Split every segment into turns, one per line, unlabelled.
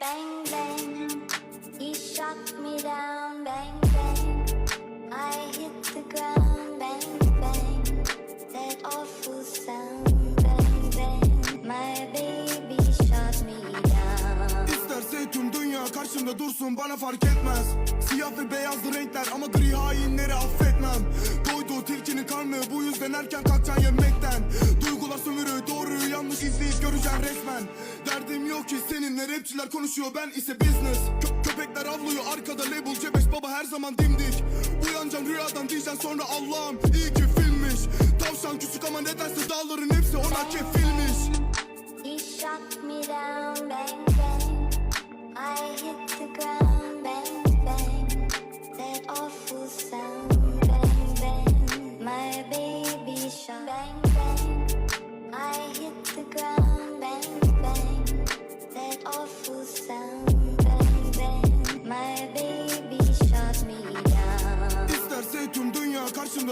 Bang bang, he shot me down. Bang bang, I hit the ground. Bang bang, that awful sound. Bang bang, my baby shot me down.
İsterse tüm dünya karşımda dursun bana fark etmez Siyah ve beyazlı renkler ama gri hainleri erken kalkacaksın yemekten. Duygular sömürü doğruyu yanlış izleyip göreceksin resmen. Derdim yok ki seninle rapçiler konuşuyor ben ise business. Kö- Köpekler avlıyor arkada label C5 baba her zaman dimdik. Uyanacaksın rüyadan diyeceksin sonra Allah'ım iyi ki filmmiş. Tavşan küçük ama nedense dağların hepsi ona kefilmiş.
He shot me down. Bang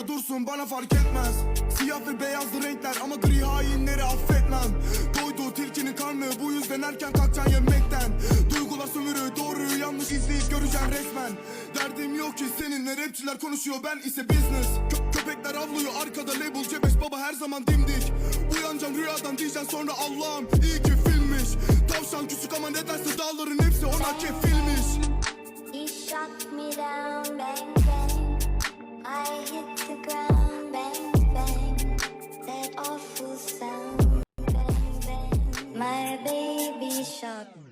dursun bana fark etmez. Siyah ve beyazlı renkler ama gri hainleri affetmem Doydu tilkinin karnı bu yüzden erken kalkacaksın yemekten. Duygular sömürü doğruyu yanlış izleyip göreceksin resmen. Derdim yok ki seninle rapçiler konuşuyor ben ise business. Kö- Köpekler avlıyor arkada label C5 baba her zaman dimdik. Uyanacaksın rüyadan diyeceksin sonra Allah'ım iyi ki
shop.